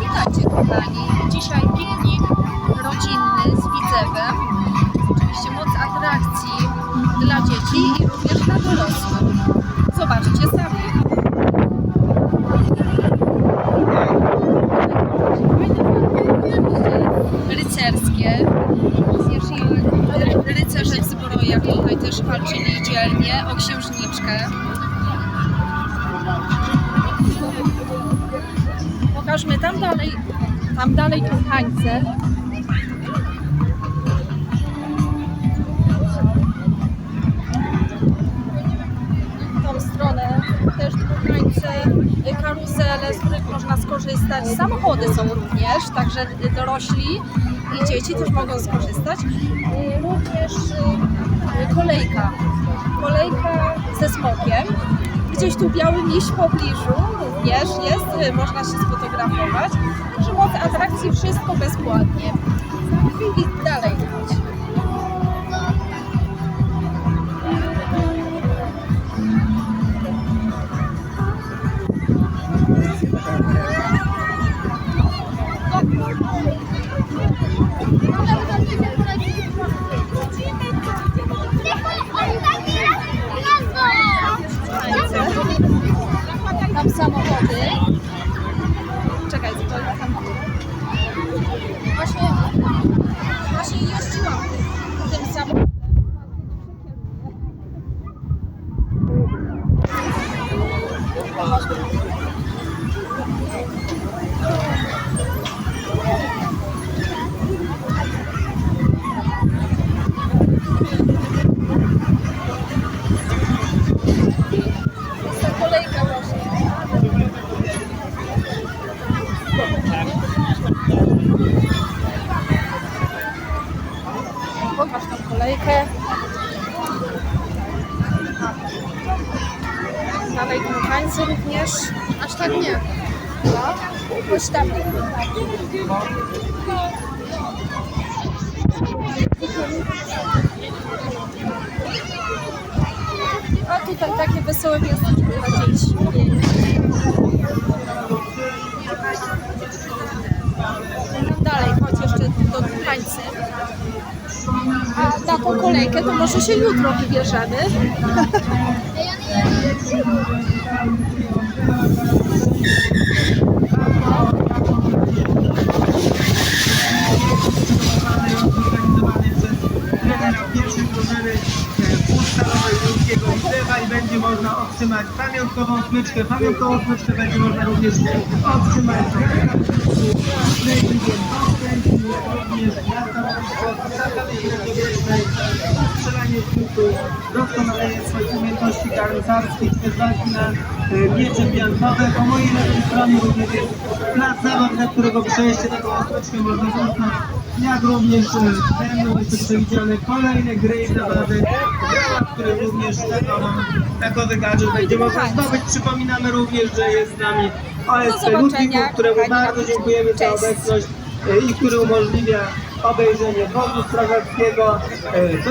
Witajcie kochani. Dzisiaj piknik rodzinny z Widzewem. Oczywiście moc atrakcji dla dzieci i również dla dorosłych. Zobaczcie sami. Rycerskie. Rycerze w zbrojach tutaj też walczyli dzielnie o księżniczkę. Pokażmy tam dalej, tam dalej tu hańce. W tą stronę też hańce, karuzele, z których można skorzystać. Samochody są również, także dorośli i dzieci też mogą skorzystać. Również y, kolejka, kolejka ze smokiem. Gdzieś tu biały miś w pobliżu również jest, y, można się sfotografować. Także moc atrakcji, wszystko bezpłatnie. Dalej chodź. Tam samochody. Czekaj, to tam. Właśnie, właśnie jeździłam tym, tym samochodem. Jest kolejkę. Dalej kochańcy również. Aż tak nie. No, chodź tam. A tutaj takie wesołe miasteczko dla dzieci. Tam dalej, chodź jeszcze do Duchańcy. Tą kolejkę to może się jutro wybierzemy. e, będzie pamiątkową smyczkę. Pamiątkową smyczkę będzie można również otrzymać również miasta zasady średniowiecznej, strzelanie z łuku, doskonalenie swoich umiejętności garncarskich, też walki na e, miecze piankowe. Po mojej lewej stronie również jest plac zabaw, na którego przejście taką smyczkę można uznać jak również e, będą jeszcze przewidziane kolejne gry i zabawy, w których również takowy, takowy gadżet będzie można zdobyć. Przypominamy również, że jest z nami OSP Ludwików, któremu bardzo na dziękujemy za obecność e, i który umożliwia obejrzenie wozu strażackiego. E,